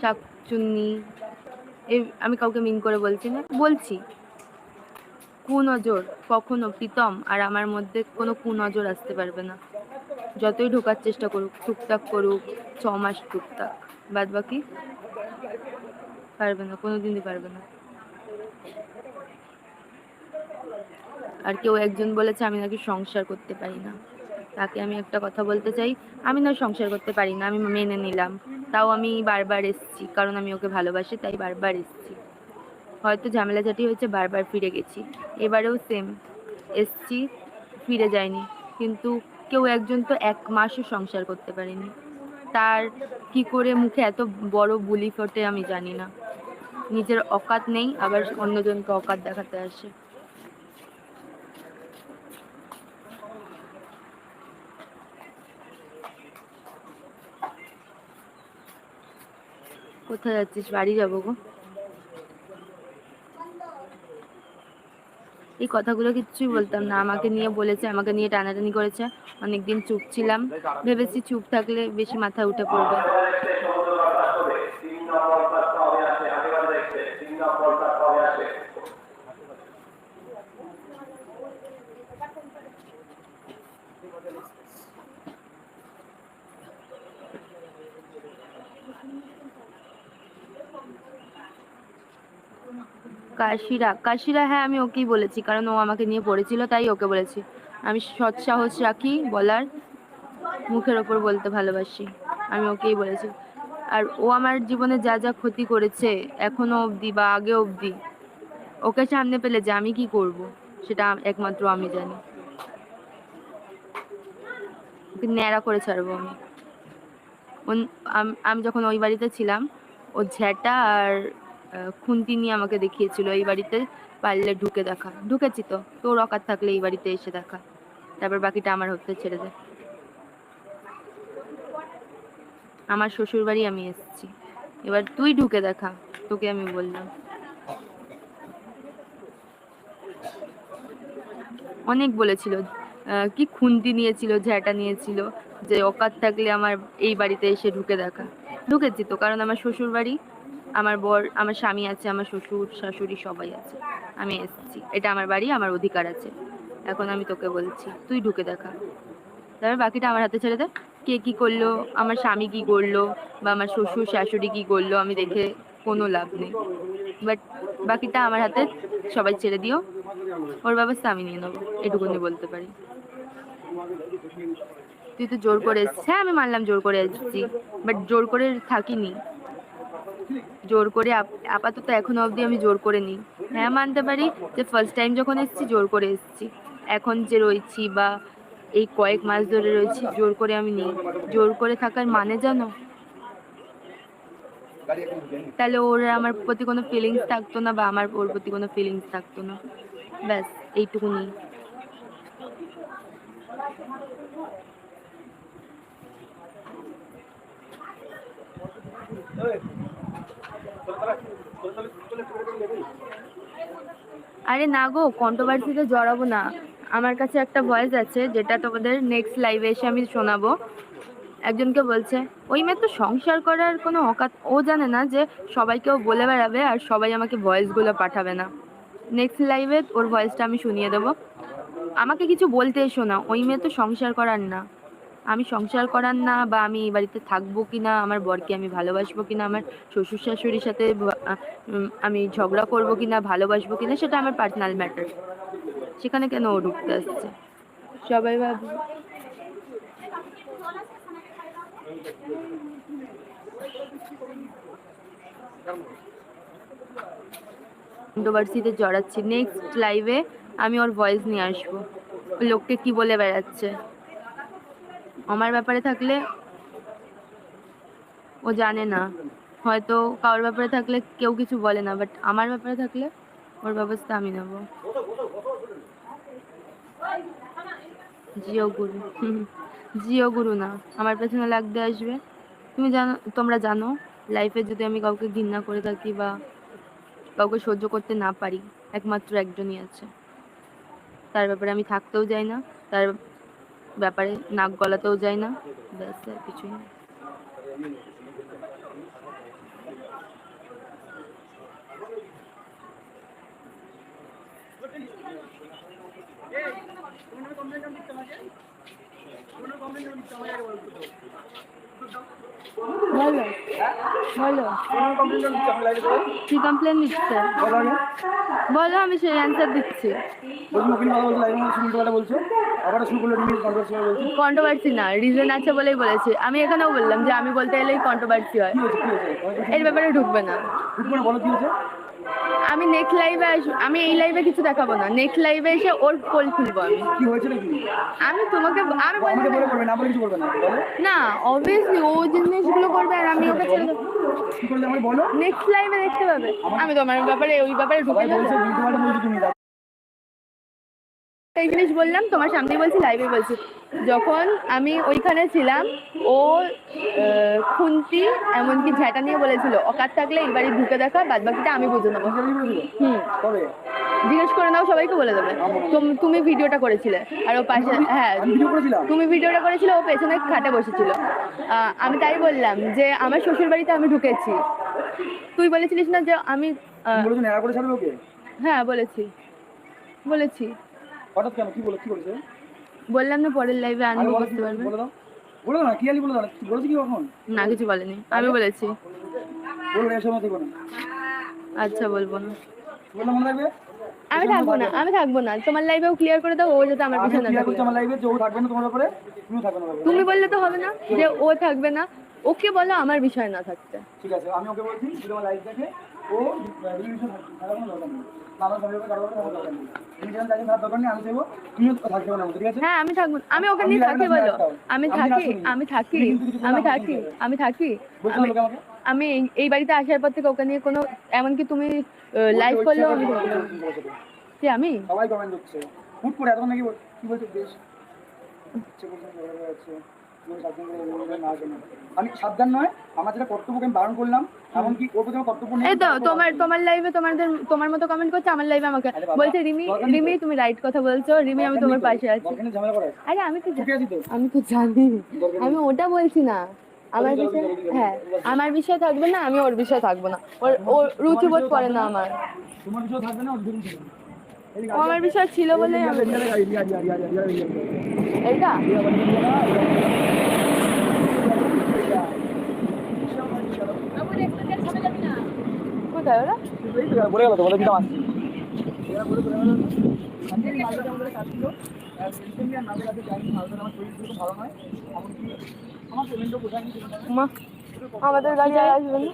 শাকচুন্নি, এই আমি কাউকে মিন করে বলছি না, বলছি, কুনজর কখনো প্রীতম আর আমার মধ্যে কোনো কুনজর আসতে পারবে না। যতই ঢোকার চেষ্টা করুক, টুকটাক করুক ছ মাস টুকটাক বাদ বাকি পারবে না কোনো দিনই পারবে না। আর কেউ একজন বলেছে, আমি নাকি সংসার করতে পারি না। তাকে আমি একটা কথা বলতে চাই, আমি না সংসার করতে পারি না, আমি মেনে নিলাম। তাও আমি বারবার এসেছি, কারণ আমি ওকে ভালোবাসি, তাই বারবার এসেছি। হয়তো ঝামেলাঝাটি হয়েছে, বারবার ফিরে গেছি। এবারেও সেম এসছি, ফিরে যায়নি কিন্তু কেউ একজন তো এক মাসও সংসার করতে পারেনি। তার কি করে মুখে এত বড় বুলি ফোটে আমি জানি না। নিজের অকাত নেই, আবার অন্যজনকে অকাত দেখাতে আসে। কোথায় যাচ্ছিস? বাড়ি যাব গো। এই কথাগুলো কিচ্ছুই বলতাম না। আমাকে নিয়ে বলেছে, আমাকে নিয়ে টানাটানি করেছে। অনেকদিন চুপ ছিলাম। ভেবেছি চুপ থাকলে বেশি মাথা উঠে পড়বে। কাশিরা কাশিরা হ্যাঁ আমি ওকেই বলেছি, কারণ ও আমাকে নিয়ে পড়েছিল, তাই ওকে বলেছি। আমি সৎ সাহস রাখি, বলার মুখের ওপর বলতে ভালোবাসি, আমি ওকেই বলেছি। আর ও আমার জীবনে যা যা ক্ষতি করেছে, এখনও অবধি বা আগে অবধি, ওকে সামনে পেলে যে আমি কি করব, সেটা একমাত্র আমি জানি। ওকে ন্যাড়া করে ছাড়বো আমি আমি যখন ওই বাড়িতে ছিলাম, ও ঝ্যাটা আর খুন্তি নিয়ে আমাকে দেখিয়েছিল এই বাড়িতে, পারলে ঢুকে দেখা। ঢুকেছি তো, তোর অকাত থাকলে এই বাড়িতে এসে দেখা। তারপর বাকিটা আমার হতে ছেড়ে দে। আমার শ্বশুর বাড়ি আমি এসেছি। এবার তুই ঢুকে দেখা, তোকে আমি বললাম। অনেক বলেছিল কি খুন্তি নিয়েছিল ঝ্যাটা নিয়েছিল, যে অকাত থাকলে আমার এই বাড়িতে এসে ঢুকে দেখা। ঢুকেছি তো, কারণ আমার শ্বশুর বাড়ি আমার বর, আমার স্বামী আছে, আমার শ্বশুর, শাশুড়ি সবাই আছে। আমি এসেছি। এটা আমার বাড়ি, আমার অধিকার আছে। এখন আমি তোকে বলছি, তুই ঢুকে দেখা। তারপর বাকিটা আমার হাতে ছেড়ে দে। কে কি করল, আমার স্বামী কি করল, বা আমার শ্বশুর, শাশুড়ি কি করল, আমি দেখে কোনো লাভ নেই। বাট বাকিটা আমার হাতে সবাই ছেড়ে দিও। ওর ব্যবস্থা আমি নিয়ে নেব। এটুকুনি বলতে পারি। তুই তো জোর করে এসছিস। হ্যাঁ আমি মানলাম জোর করে এসেছি। বাট জোর করে থাকিনি। জোর করে আপ- আপাতত এখনও অবধি আমি জোর করে নিই। হ্যাঁ মানতে পারি যে ফার্স্ট টাইম যখন এসেছি, জোর করে এসেছি। এখন যে রয়েছি বা এই কয়েক মাস ধরে রয়েছি, জোর করে আমি নিই। জোর করে থাকার মানে জানো? তাহলে ওর আমার প্রতি কোনো ফিলিংস থাকতো না বা আমার ওর প্রতি কোনো ফিলিংস থাকতো না। ব্যাস এইটুকুনি আরে না গো কন্ট্রোভার্সিতে জড়াবো না। আমার কাছে একটা ভয়েস আছে, যেটা তোমাদের নেক্সট লাইভে এসে আমি শোনাবো। একজনকে বলছে, ওই মেয়ে তো সংসার করার কোনো অকাত ও জানে না যে সবাইকেও বলে বেড়াবে আর সবাই আমাকে ভয়েসগুলো পাঠাবে না। নেক্সট লাইভে ওর ভয়েসটা আমি শুনিয়ে দেবো। আমাকে কিছু বলতে এসো না, ওই মেয়ে তো সংসার করার না। আমি সংসার করার না বা আমি এই বাড়িতে থাকব কি না আমার বরকে আমি ভালোবাসবো কি না আমার শ্বশুর শাশুড়ির সাথে আমি ঝগড়া করব কি না ভালোবাসবো কি না সেটা আমার পার্সোনাল ম্যাটার সেখানে কেন ও ঢুকতে আসছে? সবাই ভাববে। কন্ট্রোভার্সিতে জড়াচ্ছি। নেক্সট লাইভে আমি ওর ভয়েস নিয়ে আসব। লোককে কি বলে বেড়াচ্ছে? আমার ব্যাপারে থাকলে ও জানে না। হয়তো কারোর ব্যাপারে থাকলে কেউ কিছু বলে না বাট আমার ব্যাপারে থাকলে ওর ব্যবস্থা আমি নেব। জিও গুরু। জিও গুরু না, আমার পেছনে লাগতে আসবে। তুমি জানো, তোমরা জানো লাইফে যদি আমি কাউকে ঘৃণা করে থাকি বা কাউকে সহ্য করতে না পারি, একমাত্র একজনই আছে। তার ব্যাপারে আমি থাকতেও যাই না, তার ব্যাপারে নাক গলাতেও যায় না ব্যাস আর কিছুই না। ভালো কি কমপ্লেন বলো, আমি সেই অ্যান্সার দিচ্ছি। কন্ট্রোভার্সি না রিজন আছে বলেই বলেছি। আমি এখানেও বললাম যে আমি বলতে এলেই কন্ট্রোভার্সি হয়। এর ব্যাপারে ঢুকবে না। আমি নেক্সট লাইভে আসব। আমি এই লাইভে কিছু দেখাবো না। নেক্সট লাইভে এসে ওর পোল খুলবো আমি। কি হয়েছিল কি আমি তোমাকে আমি আমাকে না- বলে করবে না বলে কিছু করবে না। না অবভিয়াসলি ও জিনিসগুলো করবে আর আমি ওকে ছেড়ে দেবো। কি করলে আমাকে বলো? নেক্সট লাইভে দেখতে পাবে। আমি তোমার ব্যাপারে ওই ব্যাপারে ঢুকে যাব। এই জিনিস বললাম তোমার সামনেই বলছি লাইভে বলছি। যখন আমি ওইখানে ছিলাম ও খুন্তি এমনকি ঝ্যাটা নিয়ে বলেছিল অকাত থাকলে ঢুকে দেখা বাদ বাকিটা আমি বুঝে নেব। হুম। জিজ্ঞেস করে নাও সবাইকে বলে দেবে। তুমি ভিডিওটা করেছিলে। আর ও পাশে হ্যাঁ তুমি ভিডিওটা করেছিলে ও পেছনে খাটে বসেছিল। আমি তাই বললাম যে আমার শ্বশুর বাড়িতে আমি ঢুকেছি। তুই বলেছিলিস না যে আমি হ্যাঁ বলেছি। বলেছি। হঠাৎ কেন কি বলে কি বলেছে? বললাম না পরের লাইভে আনব বুঝতে পারবে? বলে দাও। বলে না বলে দাও। বলেছে কি কখন? না কিছু বলেনি আমি বলেছি। বলবে এসব আচ্ছা বলব না। মনে থাকবে আমি থাকব না আমি থাকব না তোমার লাইভেও ক্লিয়ার করে দাও ও যাতে আমার আমি পিছনে না থাকে। আমার লাইভে যে ও থাকবে না তোমার ব্যাপারে তুমিও থাকবে না তুমি বললে তো হবে না যে ও থাকবে না ওকে বলো আমার বিষয় না থাকতে। ঠিক আছে আমি ওকে বলছি যদি আমার লাইভ ও রিলেশন থাকার হ্যাঁ আমি থাকব। আমি ওখানে থাকি বলো আমি থাকি আমি থাকি আমি থাকি আমি থাকি। আমি এই বাড়িতে আসার পর থেকে ওখানে কোনো এমনকি তুমি লাইভ করলেও আমি আমি? সবাই কমেন্ট করছে। হুট করে এত নাকি কি বলছো? বেশ। আমি সাবধান নয় আমার যেটা কর্তব্যকে আমি বারণ করলাম ওর প্রতি কর্তব্য নেই এই তো তোমার তোমার লাইভে তোমাদের তোমার মতো কমেন্ট করছে আমার লাইভে আমাকে। বলছে রিমি রিমি তুমি রাইট কথা বলছো রিমি আমি তোমার পাশে আছি। আরে আমি তো আমি তো জানি। আমি ওটা বলছি না। আমার বিষয়ে হ্যাঁ আমার বিষয়ে থাকবে না আমি ওর বিষয়ে থাকব না। ওর ওর রুচিবোধ করে না আমার। তোমার কিছু থাকবে না ওর আমার বিষয় ছিল বলে এইটা? আমাদের গাড়ি আর আসবে ভালো